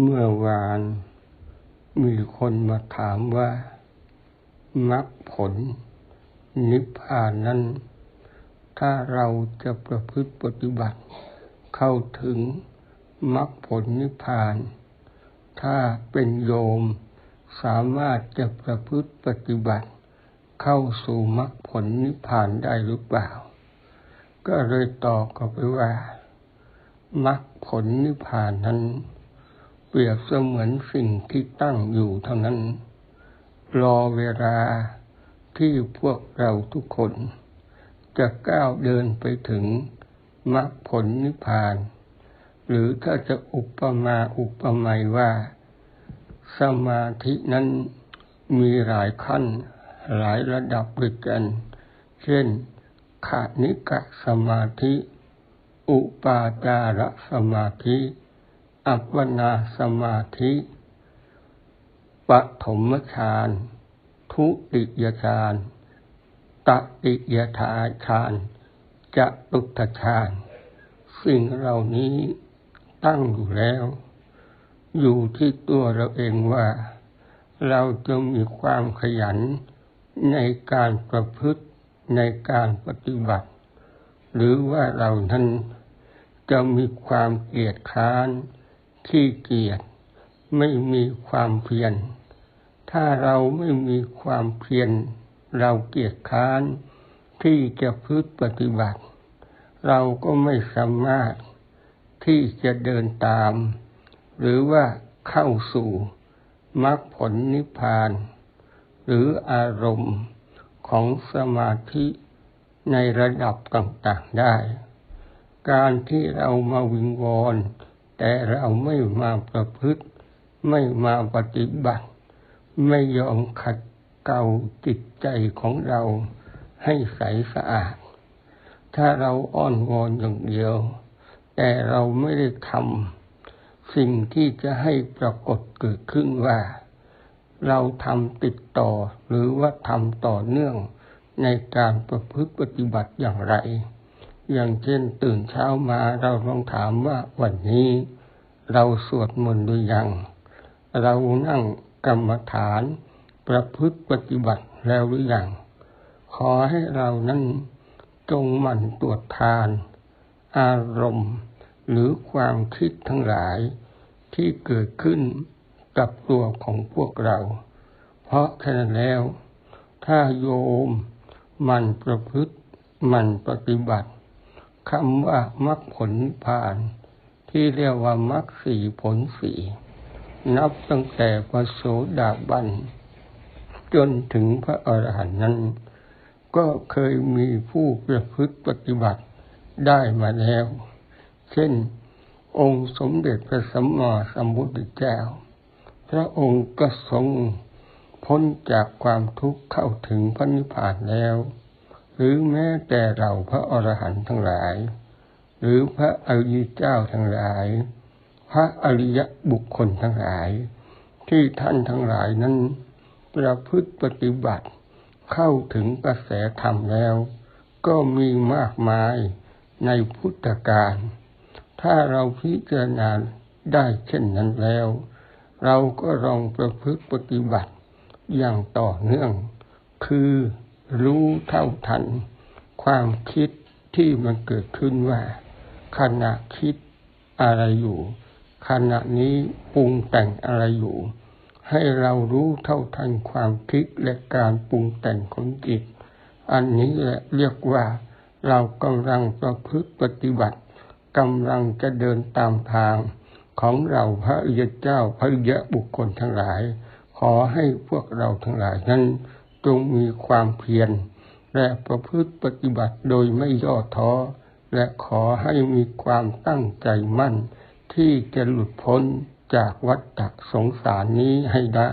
เมื่อวานมีคนมาถามว่ามรรคผล นิพพานนั้น ถ้าเราจะประพฤติปฏิบัติ เข้าถึงมรรคผลนิพพาน ถ้าเป็นโยมสามารถจะประพฤติปฏิบัติ เข้าสู่มรรคผลนิพพานได้หรือเปล่า ก็เลยตอบกลับไปว่ามรรคผลนิพพานนั้น เปรียบเสมือนสิ่งที่ตั้งอยู่เท่านั้น รอเวลาที่พวกเราทุกคน จะก้าวเดินไปถึงมรรคผลนิพพาน หรือถ้าจะอุปมาอุปไมยว่า สมาธินั้นมีหลายขั้นหลายระดับด้วยกัน เช่นขานิกะสมาธิ อุปาจารสมาธิ อัปปนาสมาธิปฐมฌานทุติยฌานตติยฌานจะตุตฌานสิ่งเหล่านี้ตั้งอยู่แล้ว อยู่ที่ตัวเราเองว่า เราจะมีความขยันในการประพฤติในการปฏิบัติ หรือว่าเรานั้นจะมีความเกียดคร้าน ขี้เกียจไม่มีความเพียร ถ้าเราไม่มีความเพียร เราเกียจค้านที่จะพืชปฏิบัติ เราก็ไม่สามารถที่จะเดินตาม หรือว่าเข้าสู่มรรคผลนิพพาน หรืออารมณ์ของสมาธิในระดับต่างๆได้ การที่เรามาวิงวอน แต่เราไม่มาประพฤติ ไม่มาปฏิบัติ ไม่ยอมขัดเกลาจิตใจของเราให้ใสสะอาด ถ้าเราอ้อนวอนอย่างเดียว แต่เราไม่ได้ทำสิ่งที่จะให้ปรากฏเกิดขึ้นว่า เราทำติดต่อหรือว่าทำต่อเนื่องในการประพฤติปฏิบัติอย่างไร อย่างเช่นตื่นเช้ามาเราลองถามว่าวันนี้เราสวดมนต์หรือยัง เรานั่งกรรมฐานประพฤติปฏิบัติแล้วหรือยัง ขอให้เรานั้นจงหมั่นตรวจทาน อารมณ์ หรือความคิดทั้งหลายที่เกิดขึ้นกับตัวของพวกเรา เพราะแค่นั้นแล้ว ถ้าโยมมันประพฤติมันปฏิบัติ คำว่ามรรคผลนิพพาน ที่เรียกว่ามรรคสี่ผลสี่นับตั้งแต่พระโสดาบัน จนถึงพระอรหันต์นั้น ก็เคยมีผู้ประพฤติปฏิบัติได้มาแล้ว เช่น องค์สมเด็จพระสัมมาสัมพุทธเจ้า พระองค์ก็ทรงพ้นจากความทุกข์เข้าถึงพระนิพพานแล้ว หรือแม้แต่เราพระอรหันต์ทั้งหลาย หรือพระอริยเจ้าทั้งหลาย พระอริยบุคคลทั้งหลาย ที่ท่านทั้งหลายนั้นประพฤติปฏิบัติเข้าถึงกระแสธรรมแล้ว ก็มีมากมายในพุทธการ ถ้าเราพิจารณาได้เช่นนั้นแล้ว เราก็ลองประพฤติปฏิบัติอย่างต่อเนื่อง คือ รู้เท่าทัน ความคิดที่มันเกิดขึ้นว่า ขณะคิดอะไรอยู่ ขณะนี้ปรุงแต่งอะไรอยู่ ให้เรารู้เท่าทันความคิดและการปรุงแต่งของจิต อันนี้แหละเรียกว่าเรากำลังประพฤติปฏิบัติกำลังจะเดินตามทางของเราพระยเจ้าพระอิยบุคคลทั้งหลาย ขอให้พวกเราทั้งหลายนั้น จงมีความเพียรและประพฤติปฏิบัติโดยไม่ย่อท้อ และขอให้มีความตั้งใจมั่น ที่จะหลุดพ้นจากวัฏฏะสงสารนี้ให้ได้